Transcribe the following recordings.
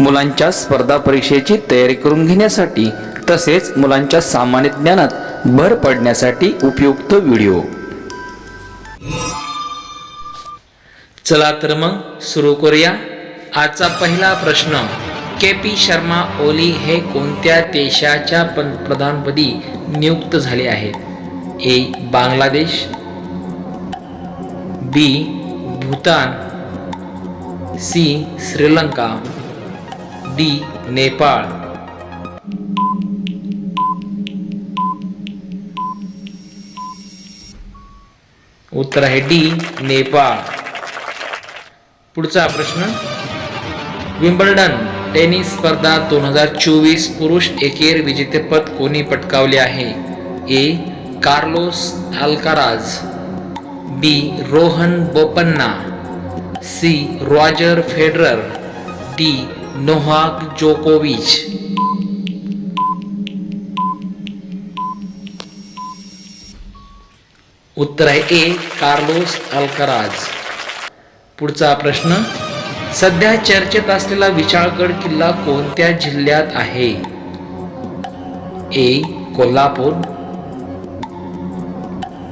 मुलांच्या स्पर्धा परीक्षेची तयारी करून घेण्यासाठी तसेच मुलांच्या सामान्य ज्ञानात भर पडण्यासाठी उपयुक्त व्हिडिओ. चला तर मग सुरू करूया. आजचा पहिला प्रश्न के पी शर्मा ओली हे कोणत्या देशाच्या पंतप्रधानपदी नियुक्त झाले आहेत? A Bangladesh. B Bhutan. C Sri Lanka. D Nepal. उत्तर आहे डी नेपाळ. पुढचा प्रश्न. विम्बल्डन टेनिस स्पर्धा दोन हजार चोवीस पुरुष एकेर विजेतेपद कोणी पटकावले आहे? A Carlos Alcaraz. B Rohan Bopanna. C Roger Federer. D Novak जोकोविच. उत्तर आहे ए कार्लोस अल्कराज. पुढचा प्रश्न सध्या चर्चेत असलेला विशाळगड किल्ला कोणत्या जिल्ह्यात आहे? A Kolhapur.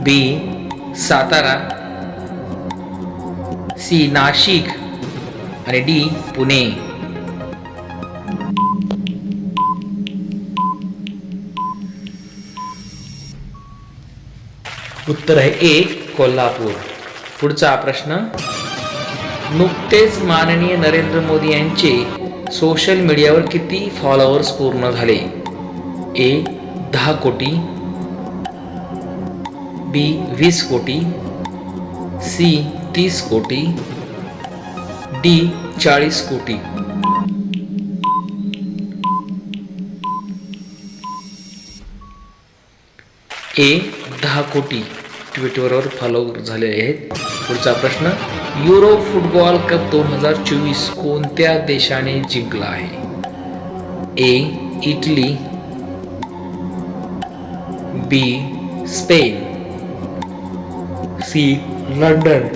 B Satara. C Nashik. आणि डी पुणे. उत्तर आहे ए कोल्हापूर. पुढचा प्रश्न नुकतेच माननीय नरेंद्र मोदी यांचे सोशल मीडियावर किती फॉलोअर्स पूर्ण झाले? ए दहा कोटी. बी वीस कोटी. सी तीस कोटी. डी चाळीस कोटी. ए दहा कोटी ट्विटरवर फॉलो झाले आहेत. पुढचा प्रश्न युरो फुटबॉल कप दोन हजार चोवीस कोणत्या देशाने जिंकला आहे? A Italy. B Spain. C London.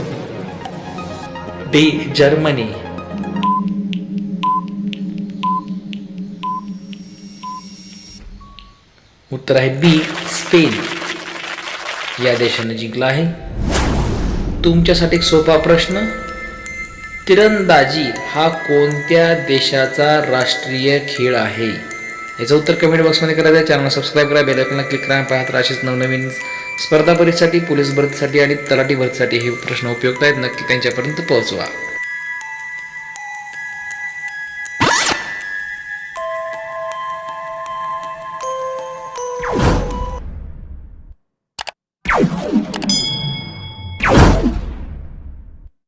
D Germany. उत्तर आहे बी स्पेन. या देशाने जिंकला आहे. तुमच्यासाठी एक सोपा प्रश्न. तिरंदाजी हा कोणत्या देशाचा राष्ट्रीय खेळ आहे? याचं उत्तर कमेंट बॉक्समध्ये करा चॅनल सबस्क्राईब करा बेल क्लिक करा पाहत असेच नवनवीन स्पर्धा परीक्षेसाठी पोलीस भरतीसाठी आणि तलाठी भरतीसाठी हे प्रश्न उपयुक्त आहेत. नक्की त्यांच्यापर्यंत पोहोचवा.